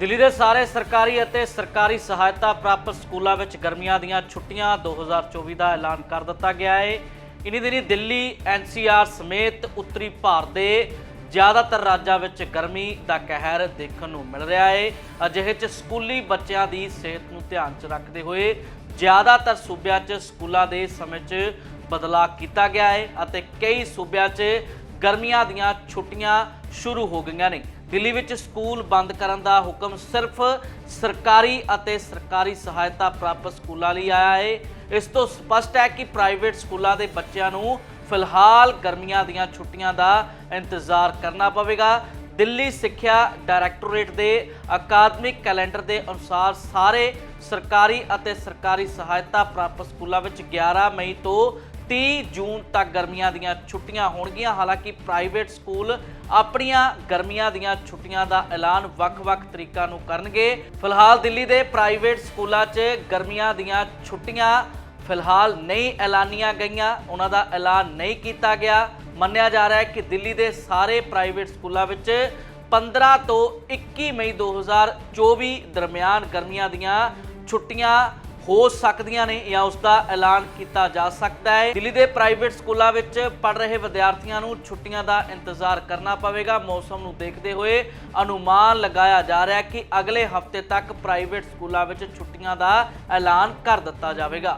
ਦਿੱਲੀ ਦੇ ਸਾਰੇ ਸਰਕਾਰੀ ਅਤੇ ਸਰਕਾਰੀ ਸਹਾਇਤਾ ਪ੍ਰਾਪਤ ਸਕੂਲਾਂ ਵਿੱਚ ਗਰਮੀਆਂ ਦੀਆਂ ਛੁੱਟੀਆਂ 2024 ਦਾ ਐਲਾਨ ਕਰ ਦਿੱਤਾ ਗਿਆ ਹੈ ਇਨੀ ਦਿਨੀ ਦਿੱਲੀ ਐਨਸੀਆਰ ਸਮੇਤ ਉੱਤਰੀ ਭਾਰਤ ਦੇ ਜ਼ਿਆਦਾਤਰ ਰਾਜਾਂ ਵਿੱਚ ਗਰਮੀ ਦਾ ਕਹਿਰ ਦੇਖਣ ਨੂੰ ਮਿਲ ਰਿਹਾ ਹੈ ਅਜਿਹੇ 'ਚ ਸਕੂਲੀ ਬੱਚਿਆਂ ਦੀ ਸਿਹਤ ਨੂੰ ਧਿਆਨ 'ਚ ਰੱਖਦੇ ਹੋਏ ਜ਼ਿਆਦਾਤਰ ਸੂਬਿਆਂ 'ਚ ਸਕੂਲਾਂ ਦੇ ਸਮੇਂ 'ਚ ਬਦਲਾਅ ਕੀਤਾ ਗਿਆ ਹੈ ਅਤੇ ਕਈ ਸੂਬਿਆਂ 'ਚ ਗਰਮੀਆਂ ਦੀਆਂ ਛੁੱਟੀਆਂ ਸ਼ੁਰੂ ਹੋ ਗਈਆਂ ਨੇ। ਦਿੱਲੀ ਵਿੱਚ ਸਕੂਲ ਬੰਦ ਕਰਨ ਦਾ ਹੁਕਮ ਸਿਰਫ ਸਰਕਾਰੀ ਅਤੇ ਸਰਕਾਰੀ ਸਹਾਇਤਾ ਪ੍ਰਾਪਤ ਸਕੂਲਾਂ ਲਈ ਆਇਆ ਹੈ ਇਸ ਤੋਂ ਸਪਸ਼ਟ ਹੈ ਕਿ ਪ੍ਰਾਈਵੇਟ ਸਕੂਲਾਂ ਦੇ ਬੱਚਿਆਂ ਨੂੰ ਫਿਲਹਾਲ ਗਰਮੀਆਂ ਦੀਆਂ ਛੁੱਟੀਆਂ ਦਾ ਇੰਤਜ਼ਾਰ ਕਰਨਾ ਪਵੇਗਾ। ਦਿੱਲੀ ਸਿੱਖਿਆ ਡਾਇਰੈਕਟੋਰੇਟ ਦੇ ਅਕਾਦਮਿਕ ਕੈਲੰਡਰ ਦੇ ਅਨੁਸਾਰ ਸਾਰੇ ਸਰਕਾਰੀ ਅਤੇ ਸਰਕਾਰੀ ਸਹਾਇਤਾ ਪ੍ਰਾਪਤ ਸਕੂਲਾਂ ਵਿੱਚ 11 ਮਈ ਤੋਂ 30 ਜੂਨ ਤੱਕ ਗਰਮੀਆਂ ਦੀਆਂ ਛੁੱਟੀਆਂ ਹੋਣਗੀਆਂ। ਹਾਲਾਂਕਿ ਪ੍ਰਾਈਵੇਟ ਸਕੂਲ ਆਪਣੀਆਂ ਗਰਮੀਆਂ ਦੀਆਂ ਛੁੱਟੀਆਂ ਦਾ ਐਲਾਨ ਵੱਖ-ਵੱਖ ਤਰੀਕਾਂ ਨੂੰ ਕਰਨਗੇ। ਫਿਲਹਾਲ ਦਿੱਲੀ ਦੇ ਪ੍ਰਾਈਵੇਟ ਸਕੂਲਾਂ 'ਚ ਗਰਮੀਆਂ ਦੀਆਂ ਛੁੱਟੀਆਂ ਫਿਲਹਾਲ ਨਹੀਂ ਐਲਾਨੀਆਂ ਗਈਆਂ। ਉਹਨਾਂ ਦਾ ਐਲਾਨ ਨਹੀਂ ਕੀਤਾ ਗਿਆ। ਮੰਨਿਆ ਜਾ ਰਿਹਾ ਹੈ ਕਿ ਦਿੱਲੀ ਦੇ ਸਾਰੇ ਪ੍ਰਾਈਵੇਟ ਸਕੂਲਾਂ ਵਿੱਚ 15 ਤੋਂ 21 ਮਈ 2024 ਦਰਮਿਆਨ ਗਰਮੀਆਂ ਦੀਆਂ ਛੁੱਟੀਆਂ ਹੋ ਸਕਦੀਆਂ ਨੇ ਜਾਂ ਉਸ ਦਾ ਐਲਾਨ ਕੀਤਾ ਜਾ ਸਕਦਾ ਹੈ। ਦਿੱਲੀ ਦੇ ਪ੍ਰਾਈਵੇਟ ਸਕੂਲਾਂ ਵਿੱਚ ਪੜ ਰਹੇ ਵਿਦਿਆਰਥੀਆਂ ਨੂੰ ਛੁੱਟੀਆਂ ਦਾ ਇੰਤਜ਼ਾਰ ਕਰਨਾ ਪਵੇਗਾ। ਮੌਸਮ ਨੂੰ ਦੇਖਦੇ ਹੋਏ ਅਨੁਮਾਨ ਲਗਾਇਆ ਜਾ ਰਿਹਾ ਹੈ ਕਿ ਅਗਲੇ ਹਫ਼ਤੇ ਤੱਕ ਪ੍ਰਾਈਵੇਟ ਸਕੂਲਾਂ ਵਿੱਚ ਛੁੱਟੀਆਂ ਦਾ ਐਲਾਨ ਕਰ ਦਿੱਤਾ ਜਾਵੇਗਾ।